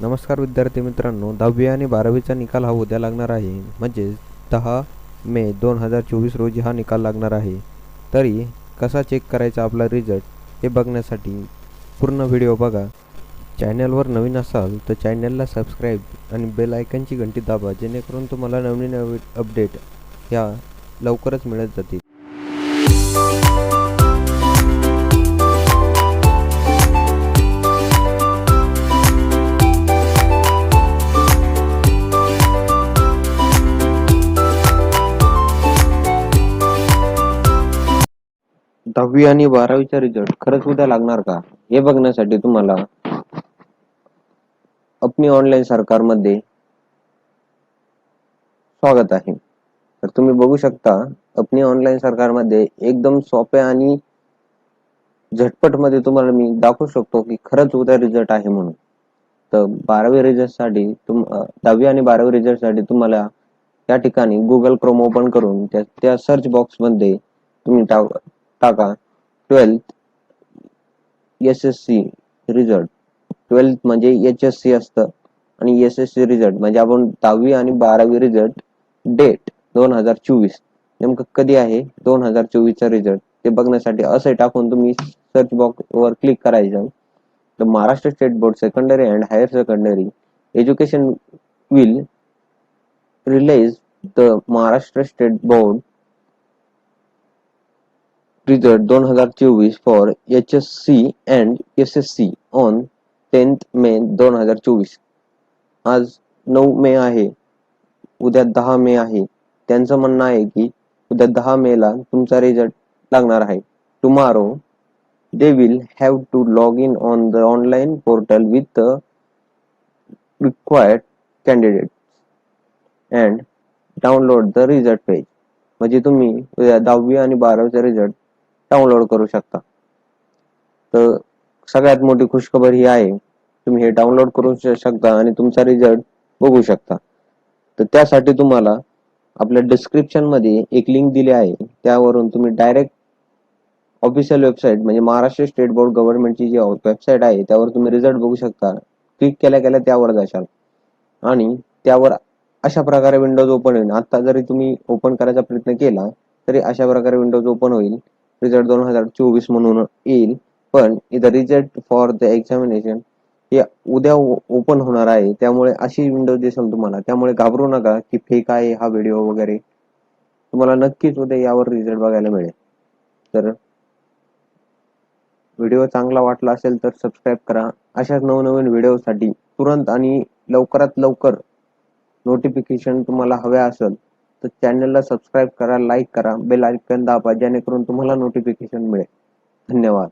नमस्कार विद्यार्थी मित्रांनो दहावी आणि बारावीचा निकाल हा उद्या लागणार आहे. म्हणजेच दहा मे दोन हजार चोवीस रोजी हा निकाल लागणार आहे. तरी कसा चेक करायचा आपला रिझल्ट हे बघण्यासाठी पूर्ण व्हिडिओ बघा. चॅनलवर नवीन असाल तर चॅनलला सबस्क्राईब आणि बेल आयकनची घंटी दाबा जेणेकरून तुम्हाला नवीन नवीन अपडेट ह्या लवकरच मिळत जातील. दहावी आणि बारावीचा रिझल्ट खरंच उद्या लागणार का? हे बघण्यासाठी तुम्हाला अपनी ऑनलाईन सरकारमध्ये स्वागत आहे. तर तुम्ही बघू शकता अपनी ऑनलाईन सरकारमध्ये एकदम सोप्या आणि झटपटमध्ये तुम्हाला मी दाखवू शकतो की खरंच उद्या रिझल्ट आहे म्हणून. तर बारावी रिझल्टसाठी तुम दहावी आणि बारावी रिझल्टसाठी तुम्हाला त्या ठिकाणी गुगल क्रोम ओपन करून त्या त्या सर्च बॉक्समध्ये तुम्ही टाका. Twelfth S S C result twelfth म्हणजे एच एस सी असतं आणि एस एस सी रिझल्ट म्हणजे आपण दहावी आणि बारावी रिझल्ट डेट दोन हजार चोवीस. नेमकं कधी आहे दोन हजार चोवीसचा रिझल्ट ते बघण्यासाठी असं टाकून तुम्ही सर्च बॉक्स वर क्लिक करायचं. तर Maharashtra state board secondary and higher secondary education will release the Maharashtra state board result दोन हजार चोवीस for H S C and S S C on tenth May 2024 आज नऊ मे आहे. उद्या दहा मे आहे. त्यांचं म्हणणं आहे की उद्या दहा मे ला तुमचा रिझल्ट लागणार आहे. Tomorrow they will have to log in on the online portal with the required candidate and download the result page म्हणजे तुम्ही उद्या दहावी आणि बारावीचा रिझल्ट डाउनलोड करू शकता. तर सगळ्यात मोठी खुशखबर ही आहे तुम्ही हे डाउनलोड करू शकता आणि तुमचा रिझल्ट बघू शकता. तर त्यासाठी तुम्हाला आपल्या डिस्क्रिप्शनमध्ये एक लिंक दिली आहे. त्यावरून तुम्ही डायरेक्ट ऑफिशियल वेबसाईट म्हणजे महाराष्ट्र स्टेट बोर्ड गव्हर्नमेंटची जी वेबसाईट आहे त्यावर तुम्ही रिझल्ट बघू शकता. क्लिक केल्या केल्या त्यावर जाशाल. आणि त्यावर अशा प्रकारे विंडोज ओपन होईल. आता जरी तुम्ही ओपन करायचा प्रयत्न केला तरी अशा प्रकारे विंडोज ओपन होईल. रिझल्ट दोन हजार चोवीस म्हणून येईल. पण इथं रिझल्ट फॉर द एक्झामिनेशन हे उद्या ओपन होणार आहे. त्यामुळे अशी विंडो दिसेल तुम्हाला. त्यामुळे घाबरू नका की फेक आहे हा व्हिडिओ वगैरे. तुम्हाला नक्कीच उद्या यावर रिझल्ट बघायला मिळेल. तर व्हिडिओ चांगला वाटला असेल तर सबस्क्राईब करा. अशाच नवनवीन व्हिडिओसाठी तुरंत आणि लवकरात लवकर नोटिफिकेशन तुम्हाला हव्या असेल तर चॅनलला सबस्क्राईब करा लाईक करा बेल आयकन दाबा जेणेकरून तुम्हाला नोटिफिकेशन मिळेल. धन्यवाद.